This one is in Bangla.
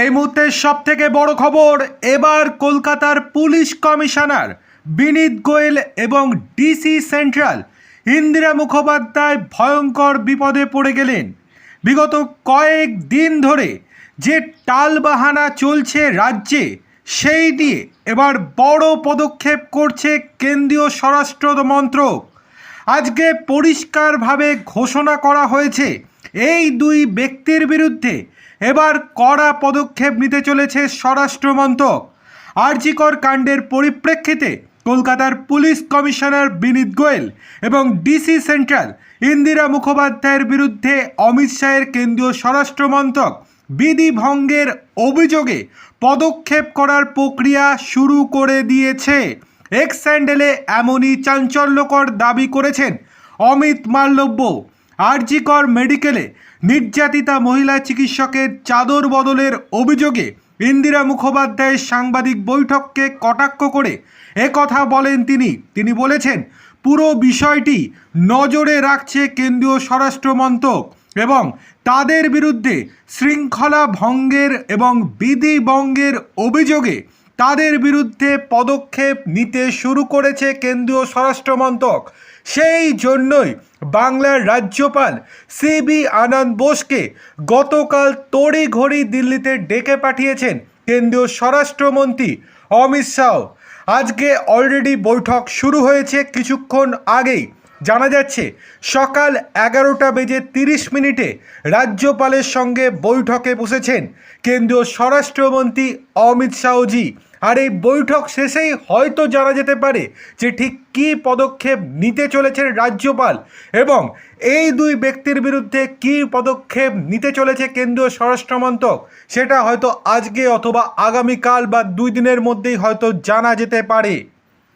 এই মুহূর্তে সব থেকে বড় খবর, এবার কলকাতার পুলিশ কমিশনার বিনীত গোয়েল এবং ডিসি সেন্ট্রাল ইন্দিরা মুখোপাধ্যায় ভয়ঙ্কর বিপদে পড়ে গেলেন। বিগত কয়েক দিন ধরে যে টালবাহানা চলছে রাজ্যে, সেই নিয়ে এবার বড় পদক্ষেপ করছে কেন্দ্রীয় স্বরাষ্ট্র মন্ত্রক। আজকে পরিষ্কারভাবে ঘোষণা করা হয়েছে এই দুই ব্যক্তির বিরুদ্ধে এবার কড়া পদক্ষেপ নিতে চলেছে স্বরাষ্ট্র মন্ত্রক আরজিকর কাণ্ডের পরিপ্রেক্ষিতে কলকাতার পুলিশ কমিশনার বিনীত গোয়েল এবং ডিসি সেন্ট্রাল ইন্দিরা মুখোপাধ্যায়ের বিরুদ্ধে অমিত শাহের কেন্দ্রীয় স্বরাষ্ট্র মন্ত্রক বিধি ভঙ্গের অভিযোগে পদক্ষেপ করার প্রক্রিয়া শুরু করে দিয়েছে। এক্স স্যান্ডেলে এমনই চাঞ্চল্যকর দাবি করেছেন অমিত মাল্লব্য আরজিকর মেডিকেলে নির্যাতিতা মহিলা চিকিৎসকের চাদর বদলের অভিযোগে ইন্দিরা মুখোপাধ্যায়ের সাংবাদিক বৈঠককে কটাক্ষ করে কথা বলেন তিনি। তিনি বলেছেন, পুরো বিষয়টি নজরে রাখছে কেন্দ্রীয় স্বরাষ্ট্র মন্ত্রক এবং তাদের বিরুদ্ধে শৃঙ্খলা ভঙ্গের এবং বিধি ভঙ্গের অভিযোগে তাদের বিরুদ্ধে পদক্ষেপ নিতে শুরু করেছে কেন্দ্রীয় স্বরাষ্ট্র মন্ত্রক? সেই জন্যই বাংলার রাজ্যপাল সিবি আনন্দ বোসকে গতকাল তড়িঘড়ি দিল্লিতে ডেকে পাঠিয়েছেন কেন্দ্রীয় স্বরাষ্ট্রমন্ত্রী অমিত শাহ। আজকে অলরেডি বৈঠক শুরু হয়েছে কিছুক্ষণ আগেই। জানা যাচ্ছে, সকাল এগারোটা বেজে তিরিশ মিনিটে রাজ্যপালের সঙ্গে বৈঠকে বসেছেন কেন্দ্রীয় স্বরাষ্ট্রমন্ত্রী অমিত শাহজি। আর এই বৈঠক শেষেই হয়তো জানা যেতে পারে যে ঠিক কী পদক্ষেপ নিতে চলেছেন রাজ্যপাল এবং এই দুই ব্যক্তির বিরুদ্ধে কী পদক্ষেপ নিতে চলেছে কেন্দ্রীয় স্বরাষ্ট্রমন্ত্রক, সেটা হয়তো আজকে অথবা আগামীকাল বা দুই দিনের মধ্যেই হয়তো জানা যেতে পারে।